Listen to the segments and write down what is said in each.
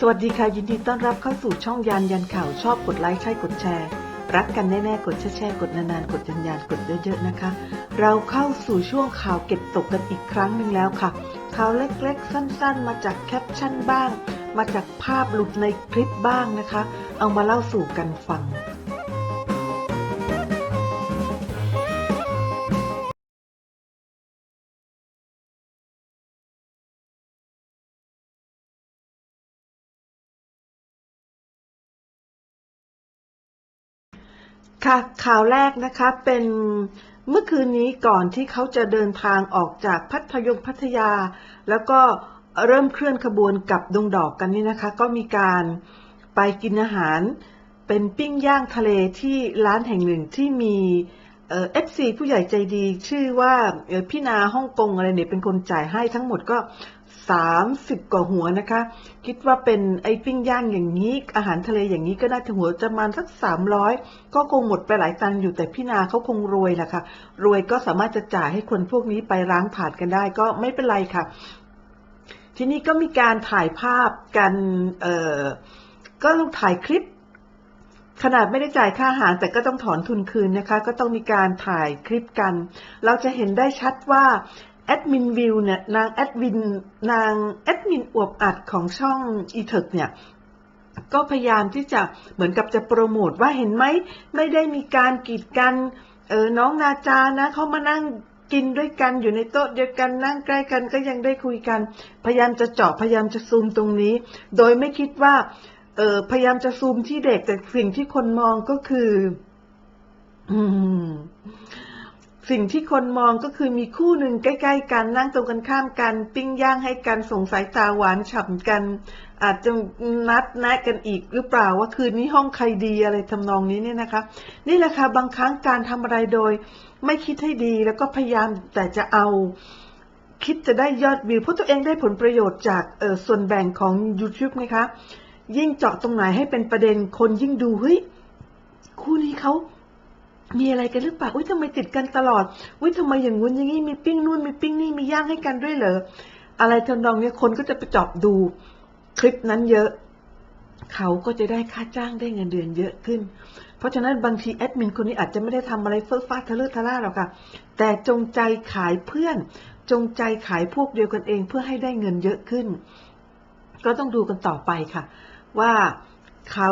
สวัสดีค่ะยินดีต้อนรับเข้าสู่ช่องยานยันข่าวชอบกดไลค์ใช่กดแชร์ รักกันแน่ๆกดแชร์กดนานๆกดยันยันกดเยอะๆนะคะ เราเข้าสู่ช่วงข่าวเก็บตกกันอีกครั้งหนึ่งแล้วค่ะข่าวเล็กๆ สั้นๆ มาจากแคปชั่นบ้าง มาจากภาพหลุดในคลิปบ้างนะคะ เอามาเล่าสู่กันฟัง ค่ะข่าวแรกนะคะเป็นเมื่อคืนนี้ก่อนที่เขาจะเดินทางออกจากพัทยมพัทยา แล้วก็เริ่มเคลื่อนขบวนกับดงดอกกันนี่นะคะ ก็มีการไปกินอาหาร เป็นปิ้งย่างทะเลที่ร้านแห่งหนึ่งที่มีเอฟซีผู้ใหญ่ใจดี ชื่อว่าพี่นาฮ่องกงอะไรเนี่ยเป็นคนจ่ายให้ทั้งหมดก็ 30 กว่าหัวนะคะ คิดว่าเป็นไอ้ปิ้งย่างอย่างนี้ อาหารทะเลอย่างนี้ก็น่าจะหัวจะมาสัก 300 ก็คงหมดไปหลายตังค์อยู่แต่พี่นาเขาคงรวยแหละค่ะ รวยก็สามารถจะจ่ายให้คนพวกนี้ไปล้างผ่านกันได้ก็ไม่เป็นไรค่ะ ทีนี้ก็มีการถ่ายภาพกันเออก็ลงถ่ายคลิปขนาดไม่ได้จ่ายค่าอาหารแต่ก็ต้องถอนทุนคืนนะคะ ก็ต้องมีการถ่ายคลิปกัน เราจะเห็นได้ชัดว่า แอดมินวิวเนี่ยนางแอดวินนางแอดมินอวบอัดของช่องอีเทเนี่ยก็พยายามที่จะเหมือนกับจะโปรโมทว่าเห็นไหมไม่ได้มีการกีดกันเออน้องนาจานะเขามานั่งกินด้วยกันอยู่ในโต๊ะเดียวกันนั่งใกล้กันก็ยังได้คุยกัน พยายามจะเจาะพยายามจะซูมตรงนี้ โดยไม่คิดว่าเออพยายามจะซูมที่เด็กแต่สิ่งที่คนมองก็คือ อืม สิ่งที่คนมองก็คือมีคู่หนึ่งใกล้ ๆ กันนั่งตรงกันข้ามกัน ปิ้งย่างให้กันส่งสายตาหวานฉ่ำกัน อาจจะนัดแนะกันอีกหรือเปล่าว่าคืนนี้ห้องใครดีอะไรทำนองนี้เนี่ยนะคะ นี่แหละค่ะบางครั้งการทำอะไรโดย ไม่คิดให้ดีแล้วก็พยายามแต่จะเอาคิดจะได้ยอดวิวเพราะตัวเองได้ผลประโยชน์จากเออส่วนแบ่งของ YouTube นะคะ ยิ่งเจาะตรงไหนให้เป็นประเด็นคนยิ่งดูเฮ้ยคู่นี้เขา มีอะไรกันหรือเปล่าอุ้ยทำไมติดกันตลอดอุ้ยทำไมอย่างงู้นอย่างนี้มีปิ้งนู่นมีปิ้งนี่มีย่างให้กันด้วยเหรออะไรทำนองเนี้ยคนก็จะไปจอบดูคลิปนั้นเยอะ เขาก็จะได้ค่าจ้างได้เงินเดือนเยอะขึ้น เพราะฉะนั้นบางทีแอดมินคนนี้อาจจะไม่ได้ทำอะไรเฟ้อฟ้าทะเลอะทะล่าหรอกค่ะ แต่จงใจขายเพื่อน จงใจขายพวกเดียวกันเองเพื่อให้ได้เงินเยอะขึ้น ก็ต้องดูกันต่อไปค่ะ ว่าเขา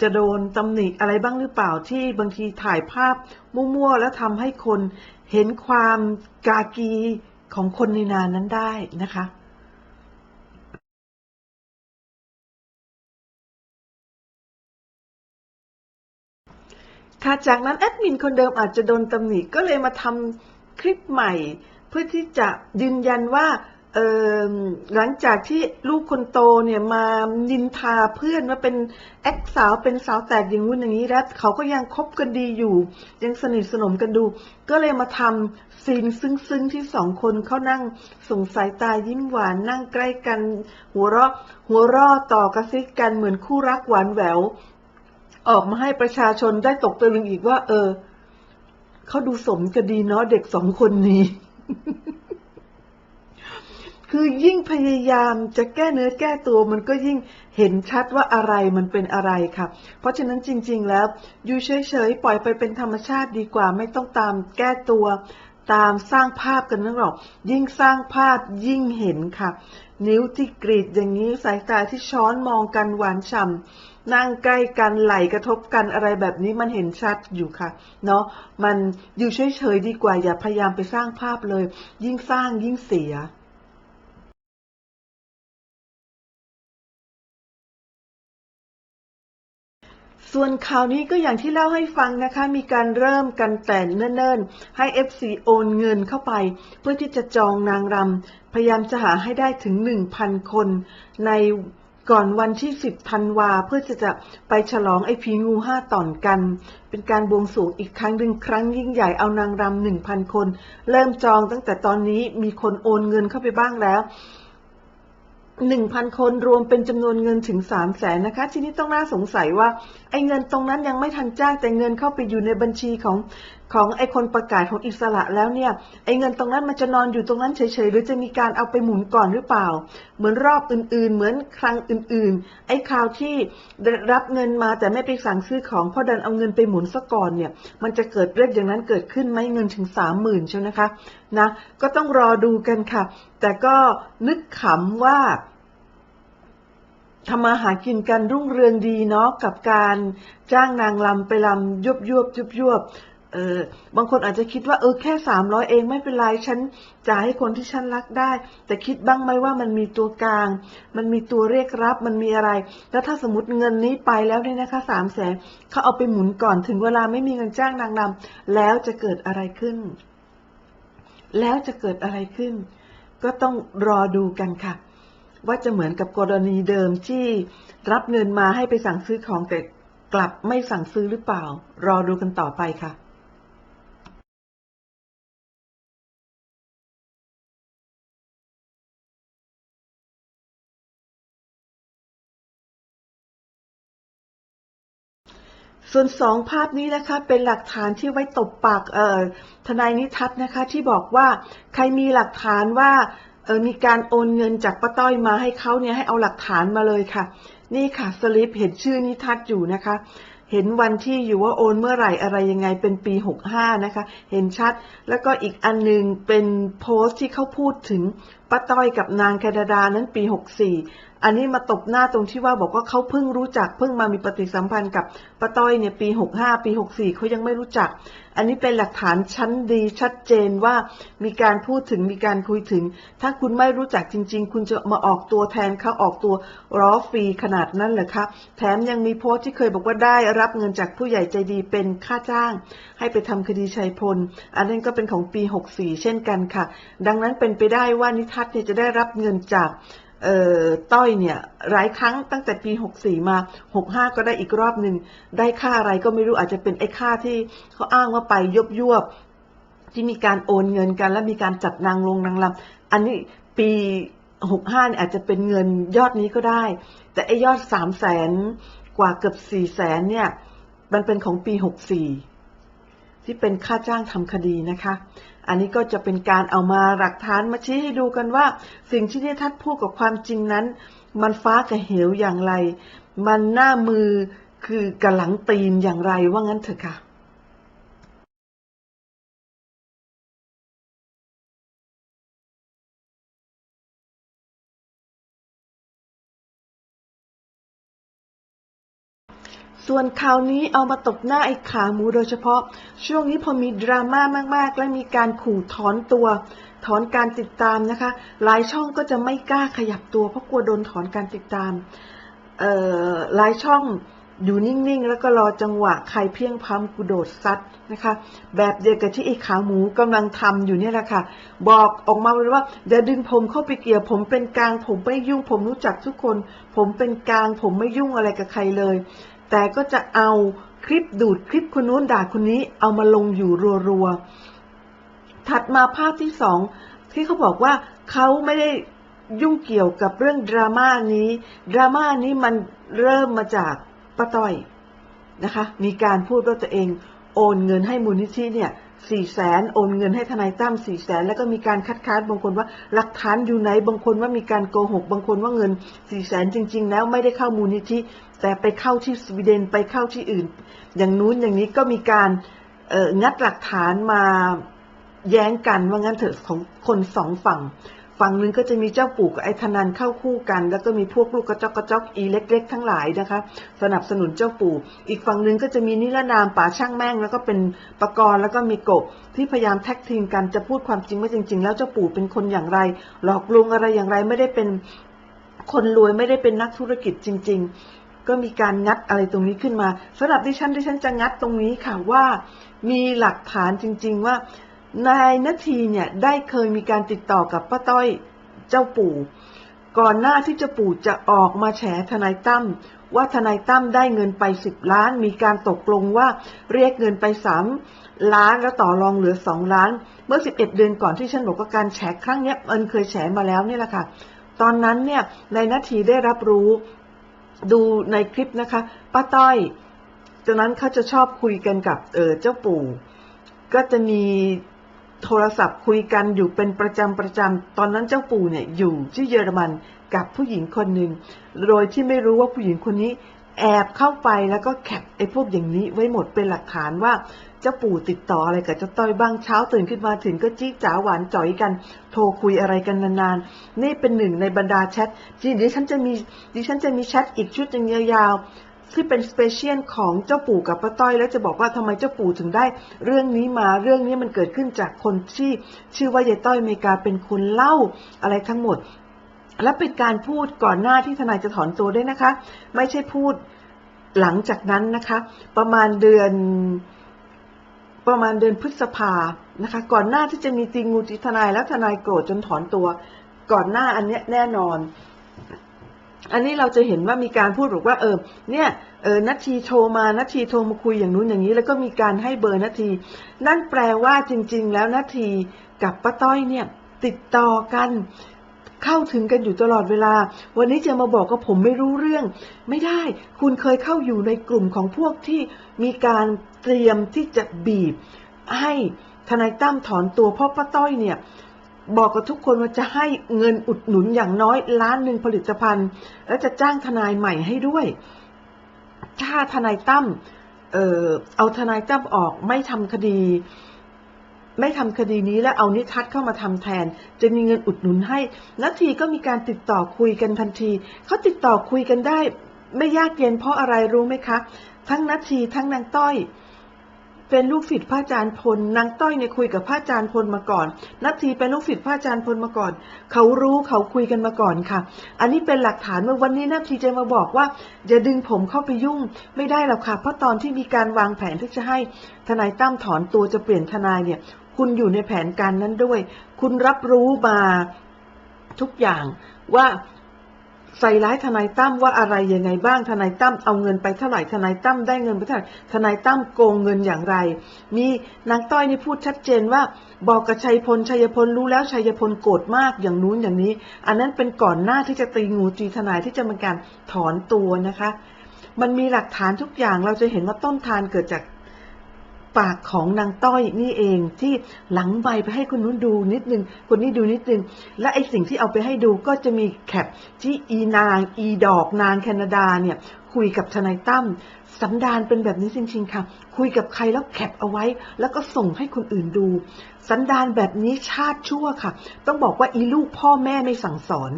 จะโดนตำหนิอะไรบ้างหรือเปล่าที่บางทีถ่ายภาพมั่วๆ แล้วทำให้คนเห็นความกากีของคนในนานนั้นได้นะคะค่ะจากนั้นแอดมินคนเดิมอาจจะโดนตำหนิก็เลยมาทำคลิปใหม่ เพื่อที่จะยืนยันว่า หลังจากที่ลูกคนโตเนี่ยมานินทาเพื่อนว่าเป็นแอคสาวเป็นสาวแตกอย่างงู้นอย่างนี้แล้วเขาก็ยังคบกันดีอยู่ ยังสนิทสนมกันดู ก็เลยมาทำซีนซึ้งๆที่สองคนเขานั่งส่งสายตายิ้มหวานนั่งใกล้กัน หัวเราะหัวเราะต่อกระซิกกันเหมือนคู่รักหวานแหวว ออกมาให้ประชาชนได้ตกตะลึงอีกว่า เออเขาดูสมกันดีเนาะเด็กสองคนนี้ คือยิ่งพยายามจะแก้เนื้อแก้ตัวมันก็ยิ่งเห็นชัดว่าอะไรมันเป็นอะไรค่ะ เพราะฉะนั้นจริง ๆ แล้วอยู่เฉยๆปล่อยไปเป็นธรรมชาติดีกว่า ไม่ต้องตามแก้ตัว ตามสร้างภาพกันนั่นหรอก ยิ่งสร้างภาพยิ่งเห็นค่ะ นิ้วที่กรีดอย่างนี้สายตาที่ช้อนมองกันหวานฉ่ำนั่งใกล้กันไหลกระทบกันอะไรแบบนี้มันเห็นชัดอยู่ค่ะ เนาะมันอยู่เฉยๆดีกว่าอย่าพยายามไปสร้างภาพเลย ยิ่งสร้างยิ่งเสีย ส่วนข่าวนี้ก็อย่างที่เล่าให้ฟังนะคะ มีการเริ่มกันแต่เนิ่นๆ ให้ FC โอนเงินเข้าไป เพื่อที่จะจองนางรำพยายามจะหาให้ได้ถึง 1,000 คน ในก่อนวันที่ 10ธันวาเพื่อจะจะไปฉลองไอ้ผีงูห้าตอนกัน เป็นการบวงสรวงอีกครั้งหนึ่งครั้งยิ่งใหญ่เอานางรำ1,000คน เริ่มจองตั้งแต่ตอนนี้มีคนโอนเงินเข้าไปบ้างแล้ว หนึ่งพันคนรวมเป็นจำนวนเงินถึงสามแสนนะคะ ทีนี้ต้องน่าสงสัยว่าไอ้เงินตรงนั้นยังไม่ทันจ้างแต่เงินเข้าไปอยู่ในบัญชีของ ของไอคนประกาศของอิสระแล้วเนี่ยไอเงินตรงนั้นมันจะนอนอยู่ตรงนั้นเฉยๆหรือจะมีการเอาไปหมุนก่อนหรือเปล่า เหมือนรอบอื่นๆ เหมือนครั้งอื่นๆ ไอคราวที่รับเงินมาแต่ไม่ไปสั่งซื้อของเพราะดันเอาเงินไปหมุนซะก่อนเนี่ยมันจะเกิดเรื่องอย่างนั้นเกิดขึ้นไหมเงินถึงสามหมื่นใช่ไหมคะนะก็ต้องรอดูกันค่ะ แต่ก็นึกขำว่าทำมาหากินกันรุ่งเรืองดีเนาะกับการจ้างนางลำไปลำยุบยุบยุบยุบ เออบางคนอาจจะคิดว่าเออแค่สามร้อยเองไม่เป็นไรฉันจ่ายให้คนที่ฉันรักได้ แต่คิดบ้างไหมว่ามันมีตัวกลาง มันมีตัวเรียกรับ มันมีอะไร แล้วถ้าสมมติเงินนี้ไปแล้วเนี่ยนะคะสามแสนเขาเอาไปหมุนก่อนถึงเวลาไม่มีเงินจ้างนางลำแล้วจะเกิดอะไรขึ้น แล้วจะเกิดอะไรขึ้น ก็ต้องรอดูกันค่ะ ว่าจะเหมือนกับกรณีเดิมที่รับเงินมาให้ไปสั่งซื้อของแต่กลับไม่สั่งซื้อหรือเปล่า รอดูกันต่อไปค่ะ ส่วนสองภาพนี้นะคะเป็นหลักฐานที่ไว้ตบปากเออทนายนิทัศน์นะคะ ที่บอกว่าใครมีหลักฐานว่าออมีการโอนเงินจากป้าต้อยมาให้เขาเนี่ยให้เอาหลักฐานมาเลยค่ะ นี่ค่ะสลิปเห็นชื่อนิทัศน์อยู่นะคะ เห็นวันที่อยู่ว่าโอนเมื่อไหร่อะไรยังไงเป็นปี 65 นะคะ เห็นชัดแล้วก็อีกอันหนึงเป็นโพสต์ที่เขาพูดถึงป้าต้อยกับนางแคนาดานั้นปี 64 อันนี้มาตบหน้าตรงที่ว่าบอกว่าเขาเพิ่งรู้จักเพิ่งมามีปฏิสัมพันธ์กับป้าต้อยเนี่ยปี65ปี64เขายังไม่รู้จัก อันนี้เป็นหลักฐานชั้นดีชัดเจนว่ามีการพูดถึงมีการคุยถึง ถ้าคุณไม่รู้จักจริง ๆ คุณจะมาออกตัวแทนเขาออกตัวร้อฟรีขนาดนั้นเหรอคะแถมยังมีโพสต์ที่เคยบอกว่าได้รับเงินจากผู้ใหญ่ใจดีเป็นค่าจ้าง ให้ไปทำคดีชัยพล อันนั้นก็เป็นของปี64เช่นกันค่ะ ดังนั้นเป็นไปได้ว่านิทัศน์เนี่ยจะได้รับเงินจาก ต้อยเนี่ยหลายครั้งตั้งแต่ปี 64 มา 65 ก็ได้อีกรอบหนึ่งได้ค่าอะไรก็ไม่รู้อาจจะเป็นไอ้ค่าที่เขาอ้างว่าไปยบยวบที่มีการโอนเงินกันและมีการจัดนางลงนางลำอันนี้ปี65เนี่ยอาจจะเป็นเงินยอดนี้ก็ได้ แต่ไอ้ยอด3แสนกว่าเกือบ4แสนเนี่ย มันเป็นของปี64 ที่เป็นค่าจ้างทำคดีนะคะ อันนี้ก็จะเป็นการเอามาหลักฐานมาชี้ให้ดูกันว่า สิ่งที่นิทัศน์พูดกับความจริงนั้น มันฟ้ากับเหวอย่างไร มันหน้ามือคือกับหลังตีนอย่างไรว่างั้นเถอะค่ะ ส่วนข่าวนี้เอามาตบหน้าไอ้ขาหมูโดยเฉพาะ ช่วงนี้พอมีดราม่ามาก ๆ และมีการขู่ถอนตัว ถอนการติดตามนะคะ หลายช่องก็จะไม่กล้าขยับตัวเพราะกลัวโดนถอนการติดตามเอ่อหลายช่องอยู่นิ่ง ๆ แล้วก็รอจังหวะใครเพียงพร้ำกูโดดซัดนะคะ แบบเดียวกับที่ไอ้ขาหมูกำลังทำอยู่เนี่ยแหละค่ะ บอกออกมาเลยว่าอย่าดึงผมเข้าไปเกี่ยว ผมเป็นกลาง ผมไม่ยุ่ง ผมรู้จักทุกคน ผมเป็นกลาง ผมไม่ยุ่งอะไรกับใครเลย แต่ก็จะเอาคลิปดูดคลิปคนนู้นด่าคนนี้เอามาลงอยู่รัวๆ ถัดมาภาพที่สองที่เขาบอกว่าเขาไม่ได้ยุ่งเกี่ยวกับเรื่องดราม่านี้ ดราม่านี้มันเริ่มมาจากป้าต้อยนะคะ มีการพูดว่าตัวเองโอนเงินให้มูลนิธิเนี่ย สี่แสนโอนเงินให้ทนายตั้มสี่แสนแล้วก็มีการคัดค้านบางคนว่าหลักฐานอยู่ไหนบางคนว่ามีการโกหก บางคนว่าเงินสี่แสนจริง ๆ แล้วไม่ได้เข้ามูลนิธิแต่ไปเข้าที่สวีเดนไปเข้าที่อื่น อย่างนู้นอย่างนี้ก็มีการงัดหลักฐานมาแย้งกันว่างั้นเถอะของคนสองฝั่ง ฝั่งหนึ่งก็จะมีเจ้าปู่กับไอ้ธนันเข้าคู่กัน แล้วก็มีพวกลูกกระจอกกระจอกอีเล็ก ๆ ทั้งหลายนะคะ สนับสนุนเจ้าปู่ อีกฝั่งหนึ่งก็จะมีนิรนามป่าช่างแม่ง แล้วก็เป็นปกรณ์แล้วก็มีกบที่พยายามแท็กทีมกันจะพูดความจริงว่จริง ๆ แล้วเจ้าปู่เป็นคนอย่างไร หลอกลวงอะไรอย่างไรไม่ได้เป็นคนรวยไม่ได้เป็นนักธุรกิจจริง ๆ ก็มีการงัดอะไรตรงนี้ขึ้นมาสำหรับดิฉันดิฉันจะงัดตรงนี้ค่ะว่า มีหลักฐานจริง ๆ ว่า นายนาทีเนี่ยได้เคยมีการติดต่อกับป้าต้อยเจ้าปู่ ก่อนหน้าที่เจ้าปู่จะออกมาแฉทนายตั้มว่าทนายตั้มได้เงินไปสิบล้าน มีการตกลงว่าเรียกเงินไปสามล้านแล้วต่อรองเหลือสองล้าน เมื่อสิบเอ็ดเดือนก่อนที่ฉันบอกว่าการแฉครั้งเนี้ยมันเคยแฉมาแล้วนี่แหละค่ะ ตอนนั้นเนี่ยในนาทีได้รับรู้ดูในคลิปนะคะป้าต้อยตอนนั้นเขาจะชอบคุยกันกับเออเจ้าปู่ ก็จะมี โทรศัพท์คุยกันอยู่เป็นประจำประจำตอนนั้นเจ้าปู่เนี่ยอยู่ที่เยอรมันกับผู้หญิงคนหนึ่งโดยที่ไม่รู้ว่าผู้หญิงคนนี้แอบเข้าไปแล้วก็แคปไอ้พวกอย่างนี้ไว้หมดเป็นหลักฐานว่าเจ้าปู่ติดต่ออะไรกับเจ้าต้อยบ้างเช้าตื่นขึ้นมาถึงก็จี้จ๋าหวานจ่อยกัน โทรคุยอะไรกันนานๆ นี่เป็นหนึ่งในบรรดาแชทที่ดิฉันจะมีดิฉันจะมีแชทอีกชุดหนึ่งยาวๆ ที่เป็นสเปเชียลของเจ้าปู่กับป้าต้อย แล้วจะบอกว่าทำไมเจ้าปู่ถึงได้ เรื่องนี้มาเรื่องนี้มันเกิดขึ้นจากคนที่ชื่อว่ายายต้อยอเมริกาเป็นคนเล่าอะไรทั้งหมด และเป็นการพูดก่อนหน้าที่ทนายจะถอนตัวด้วยนะคะ ไม่ใช่พูดหลังจากนั้นนะคะ ประมาณเดือนประมาณเดือนพฤษภานะคะ ก่อนหน้าที่จะมีตีงูตีทนายแล้วทนายโกรธจนถอนตัว ก่อนหน้าอันเนี้ยแน่นอน อันนี้เราจะเห็นว่ามีการพูดบอกว่าเออเนี่ยเออนัททีโทรมานัททีโทรมาคุยอย่างนู้นอย่างนี้ แล้วก็มีการให้เบอร์นัททีนั่นแปลว่าจริง ๆ แล้วนัททีกับป้าต้อยเนี่ยติดต่อกันเข้าถึงกันอยู่ตลอดเวลา วันนี้จะมาบอกว่าผมไม่รู้เรื่อง ไม่ได้ คุณเคยเข้าอยู่ในกลุ่มของพวกที่มีการเตรียมที่จะบีบ ให้ทนายตั้มถอนตัวเพราะป้าต้อยเนี่ย บอกกับทุกคนว่าจะให้เงินอุดหนุนอย่างน้อยล้านหนึ่งผลิตภัณฑ์ แล้วจะจ้างทนายใหม่ให้ด้วย ถ้าทนายตั้มเออเอาทนายตั้มออกไม่ทำคดี ไม่ทำคดีนี้แล้วเอานิทัศน์เข้ามาทำแทน จะมีเงินอุดหนุนให้นาทีก็มีการติดต่อคุยกันทันทีเขาติดต่อคุยกันได้ ไม่ยากเย็นเพราะอะไรรู้ไหมคะ ทั้งนาทีทั้งนางต้อย เป็นลูกศิษย์พระอาจารย์พลนางต้อยเนี่ยคุยกับพระอาจารย์พลมาก่อน นัททีเป็นลูกศิษย์พระอาจารย์พลมาก่อน เขารู้เขาคุยกันมาก่อนค่ะ อันนี้เป็นหลักฐานว่าวันนี้นัททีจะมาบอกว่าอย่าดึงผมเข้าไปยุ่งไม่ได้หรอกค่ะเพราะตอนที่มีการวางแผนที่จะให้ทนายตั้มถอนตัวจะเปลี่ยนทนายเนี่ยคุณอยู่ในแผนการนั้นด้วย คุณรับรู้มาทุกอย่างว่า ใส่ร้ายทนายตั้มว่าอะไรยังไงบ้างทนายตั้มเอาเงินไปเท่าไหร่ทนายตั้มได้เงินไปเท่าไหร่ทนายตั้มโกงเงินอย่างไร มีนางต้อยนี่พูดชัดเจนว่า บอกกับชัยพลชัยพลรู้แล้วชัยพลโกรธมากอย่างนู้นอย่างนี้ อันนั้นเป็นก่อนหน้าที่จะตีงูตีทนายที่จะมีการถอนตัวนะคะ มันมีหลักฐานทุกอย่างเราจะเห็นว่าต้นทานเกิดจาก ปากของนางต้อยนี่เองที่หลังใบไปให้คนนู้นดูนิดนึง คนนี้ดูนิดนึง และไอสิ่งที่เอาไปให้ดูก็จะมีแคปที่อีนางอีดอกนางแคนาดาเนี่ยคุยกับทนายตั้มสันดานเป็นแบบนี้จริงๆค่ะ คุยกับใครแล้วแคปเอาไว้ แล้วก็ส่งให้คนอื่นดู สันดานแบบนี้ชาติชั่วค่ะ ต้องบอกว่าอีลูกพ่อแม่ไม่สั่งสอน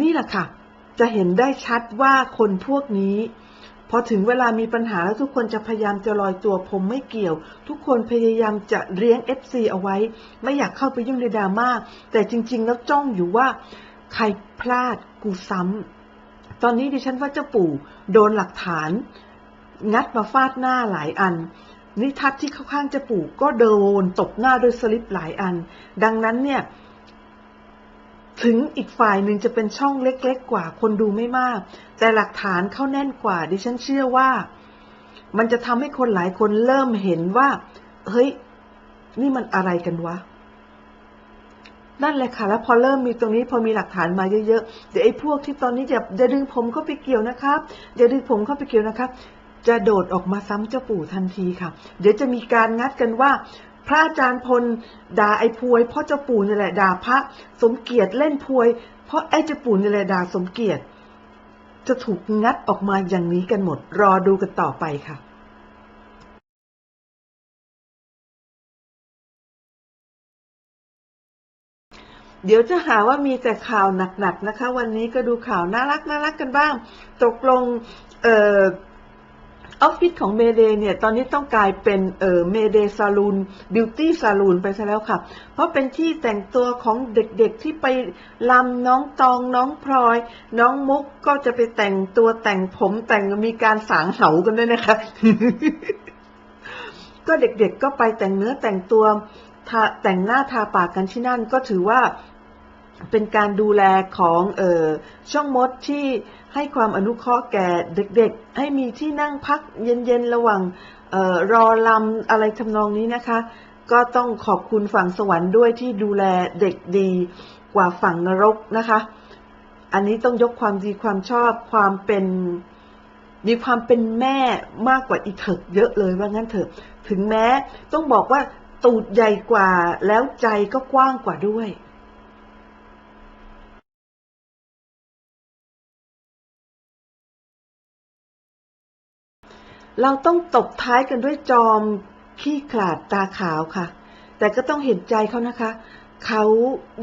นี่แหละค่ะ จะเห็นได้ชัดว่าคนพวกนี้ พอถึงเวลามีปัญหาแล้วทุกคนจะพยายามจะลอยตัวผมไม่เกี่ยว ทุกคนพยายามจะเลี้ยง FC เอาไว้ ไม่อยากเข้าไปยุ่งในดราม่าแต่จริง ๆ แล้วจ้องอยู่ว่า ใครพลาดกูซ้ำตอนนี้ดิฉันว่าเจ้าปู่โดนหลักฐาน งัดมาฟาดหน้าหลายอัน นิทัศน์ที่เข้าข้างเจ้าปู่ก็โดนตบหน้าด้วยสลิปหลายอัน ดังนั้นเนี่ย ถึงอีกฝ่ายหนึ่งจะเป็นช่องเล็กๆกว่าคนดูไม่มาก แต่หลักฐานเข้าแน่นกว่า ดิฉันเชื่อว่า มันจะทำให้คนหลายคนเริ่มเห็นว่า เฮ้ย นี่มันอะไรกันวะ นั่นแหละค่ะ แล้วพอเริ่มมีตรงนี้พอมีหลักฐานมาเยอะๆ เดี๋ยวไอ้พวกที่ตอนนี้จะจะดึงผมเข้าไปเกี่ยวนะครับจะดึงผมเข้าไปเกี่ยวนะครับจะโดดออกมาซ้ำเจ้าปู่ทันทีค่ะ เดี๋ยวจะมีการงัดกันว่า พระอาจารย์พลด่าไอ้พวยเพราะเจ้าปู่นี่แหละด่าพระสมเกียรติเล่นพวย เพราะไอ้เจ้าปู่นี่แหละด่าสมเกียรติ จะถูกงัดออกมาอย่างนี้กันหมด รอดูกันต่อไปค่ะเดี๋ยวจะหาว่ามีแต่ข่าวหนักๆนะคะ วันนี้ก็ดูข่าวน่ารักน่ารักกันบ้าง ตกลง เอ่อ ออฟฟิศของเมเดเนี่ย ตอนนี้ต้องกลายเป็นเออเมเดซาลูนบิวตี้ซาลูนไปซะแล้วค่ะ เพราะเป็นที่แต่งตัวของเด็กๆที่ไปลำน้องตองน้องพลอย น้องมุกก็จะไปแต่งตัวแต่งผมแต่งมีการสางเหากันด้วยนะคะ ก็เด็กๆก็ไปแต่งเนื้อแต่งตัวทาแต่งหน้าทาปากกันที่นั่นก็ถือว่า เป็นการดูแลของเออช่องมดที่ให้ความอนุเคราะห์แก่เด็กๆ ให้มีที่นั่งพักเย็นๆ ระหว่างเออรอลำอะไรทำนองนี้นะคะ ก็ต้องขอบคุณฝั่งสวรรค์ด้วยที่ดูแลเด็กดีกกว่าฝั่งนรกนะคะ อันนี้ต้องยกความดีความชอบความเป็นมีความเป็นแม่มากกว่าอีเถิกเยอะเลยว่างั้นเถอะ ถึงแม้ต้องบอกว่าตูดใหญ่กว่าแล้วใจก็กว้างกว่าด้วย เราต้องตบท้ายกันด้วยจอมขี้ขลาดตาขาวค่ะ แต่ก็ต้องเห็นใจเขานะคะ เขา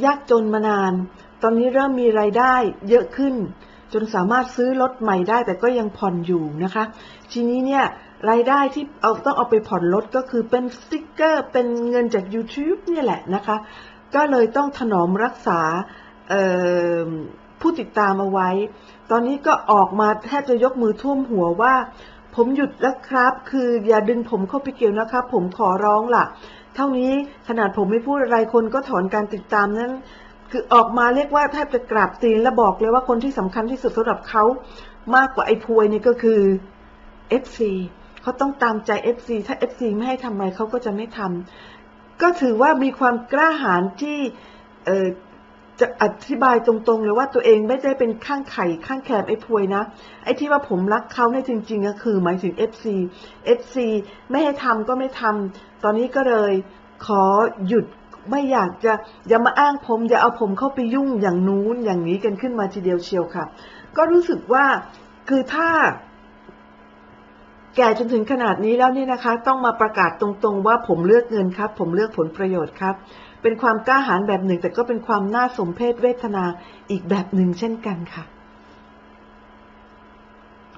ยากจนมานาน ตอนนี้เริ่มมีรายได้เยอะขึ้น จนสามารถซื้อรถใหม่ได้แต่ก็ยังผ่อนอยู่นะคะ ทีนี้เนี่ยรายได้ที่เอาต้องเอาไปผ่อนรถก็คือเป็นสติกเกอร์ เป็นเงินจาก YouTube เนี่ยแหละนะคะ ก็เลยต้องถนอมรักษาผู้ติดตามเอาไว้ ตอนนี้ก็ออกมาแทบจะยกมือท่วมหัวว่า ผมหยุดแล้วครับ คืออย่าดึงผมเข้าไปเกี่ยวนะครับ ผมขอร้องล่ะ เท่านี้ขนาดผมไม่พูดอะไรคนก็ถอนการติดตามนั้น คือออกมาเรียกว่าแทบจะกราบตีนและบอกเลยว่าคนที่สำคัญที่สุดสำหรับเขามากกว่าไอ้พวยนี่ก็คือ FC เขาต้องตามใจ FC ถ้า FC ไม่ให้ทำอะไรเขาก็จะไม่ทำก็ถือว่ามีความกล้าหาญที่เออ จะอธิบายตรงๆเลยว่าตัวเองไม่ได้เป็นข้างไข่ข้างแคมไอ้พวยนะ ไอ้ที่ว่าผมรักเขาเนี่ยจริง ๆ ก็คือหมายถึง FC FC ไม่ให้ทำก็ไม่ทำตอนนี้ก็เลยขอหยุดไม่อยากจะอย่ามาอ้างผมอย่าเอาผมเข้าไปยุ่งอย่างนู้นอย่างนี้กันขึ้นมาทีเดียวเชียวค่ะ ก็รู้สึกว่าคือถ้า แก่จนถึงขนาดนี้แล้วเนี่ยนะคะ ต้องมาประกาศตรงๆ ว่าผมเลือกเงินครับ ผมเลือกผลประโยชน์ครับ เป็นความกล้าหาญแบบหนึ่ง แต่ก็เป็นความน่าสมเพชเวทนาอีกแบบหนึ่งเช่นกันค่ะ